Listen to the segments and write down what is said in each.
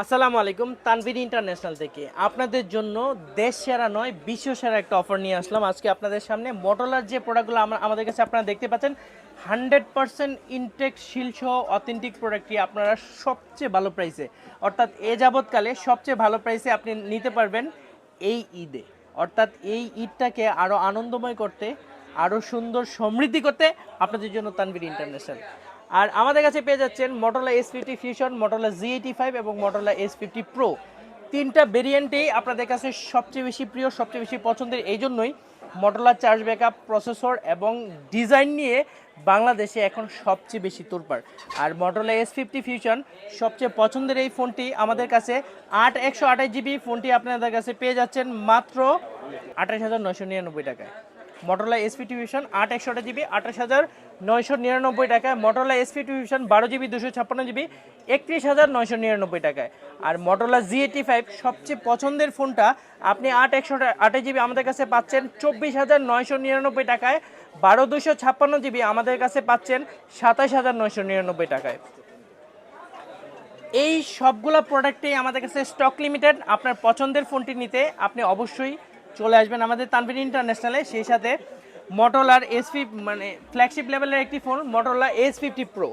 আসসালামু আলাইকুম, তানভীর ইন্টারন্যাশনাল থেকে। আপনাদের জন্য দেশ সেরা নয় বিশ্ব সেরা একটা অফার নিয়ে আসলাম। আজকে আপনাদের সামনে মোটলার যে প্রোডাক্টগুলো আমাদের কাছে আপনারা দেখতে পাচ্ছেন হান্ড্রেড পার্সেন্ট ইনটেক শিলসহ অথেন্টিক প্রোডাক্টটি আপনারা সবচেয়ে ভালো প্রাইসে অর্থাৎ এ যাবৎকালে সবচেয়ে ভালো প্রাইসে আপনি নিতে পারবেন এই ঈদে। অর্থাৎ এই ঈদটাকে আরও আনন্দময় করতে আরও সুন্দর সমৃদ্ধি করতে আপনাদের জন্য তানভীর ইন্টারন্যাশনাল। আর আমাদের কাছে পেয়ে যাচ্ছেন Motorola S fifty fusion Motorola G eighty five এবং মোটরলা এস ফিফটি প্রো তিনটা ভেরিয়েন্টেই আপনাদের কাছে সবচেয়ে বেশি প্রিয়, সবচেয়ে বেশি পছন্দের, এই জন্যই মোটরলা চার্জ ব্যাকআপ প্রসেসর এবং ডিজাইন নিয়ে বাংলাদেশে এখন সবচেয়ে বেশি তোলপাড়। আর মোটরলা এস ফিফটি ফিউশন সবচেয়ে পছন্দের এই ফোনটি আমাদের কাছে আট, একশো আঠাশ জিবি ফোনটি আপনাদের কাছে পেয়ে যাচ্ছেন মাত্র আঠাশ হাজার নয়শো নিরানব্বই টাকায়। মোটরলা এসপি টিভিশন আট একশোটা জিবি, আঠাশ হাজার নয়শো নিরানব্বই টাকায়। মোটরলা এসপি টিভিশন বারো জিবি, দুশো ছাপ্পান্ন জিবি, একত্রিশ হাজার নয়শো নিরানব্বই টাকায়। আর মোটরলা জি এইটি ফাইভ সবচেয়ে পছন্দের ফোনটা আপনি আট একশোটা আঠাশ জিবি আমাদের কাছে পাচ্ছেন, চব্বিশ হাজার নয়শো নিরানব্বই টাকায়। বারো দুশো ছাপ্পান্ন জিবি আমাদের কাছে পাচ্ছেন, সাতাশ হাজার নয়শো নিরানব্বই টাকায়। এই সবগুলো প্রোডাক্টেই আমাদের কাছে স্টক লিমিটেড আপনার পছন্দের ফোনটি নিতে আপনি অবশ্যই চলে আসবেন আমাদের তানবির ইন্টারন্যাশনালে, সেই সাথে মটোলার এস মানে ফ্ল্যাগশিপ লেভেলের একটি phone Motorola S fifty pro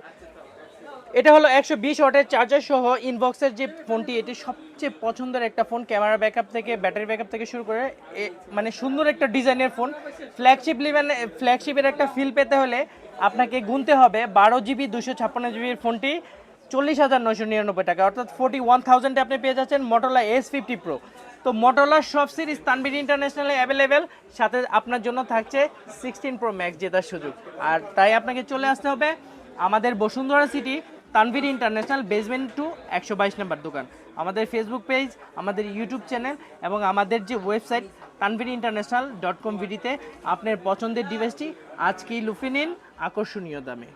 এটা হলো একশো বিশ ওয়াটের চার্জার সহ ইনবক্সের যে ফোনটি এটি সবচেয়ে পছন্দের একটা ফোন ক্যামেরা ব্যাকআপ থেকে ব্যাটারি ব্যাকআপ থেকে শুরু করে মানে সুন্দর একটা ডিজাইনের ফোন ফ্ল্যাগশিপ লেভেল ফ্ল্যাগশিপের একটা ফিল পেতে হলে আপনাকে গুনতে হবে বারো জিবি, দুশো ছাপ্পান্ন জিবির ফোনটি চল্লিশ হাজার নয়শো নিরানব্বই টাকা অর্থাৎ ফোর্টি ওয়ান থাউজেন্ডে আপনি পেয়ে যাচ্ছেন মোটোলা এস ফিফটি প্রো তো মোটোলার সব সিরিজ তানবির ইন্টারন্যাশনালে অ্যাভেলেবেল সাথে আপনার জন্য থাকছে সিক্সটিন প্রো ম্যাক্স জেতার সুযোগ। আর তাই আপনাকে চলে আসতে হবে আমাদের Bashundhara city Tanvir international basement two একশো বাইশ নম্বর দোকান। আমাদের ফেসবুক পেজ আমাদের ইউটিউব চ্যানেল এবং আমাদের যে website Tanvir international dot com ভিডিতে আপনার পছন্দের ডিভাইসটি আজকেই লুফে নিন, আকর্ষণীয় দামে।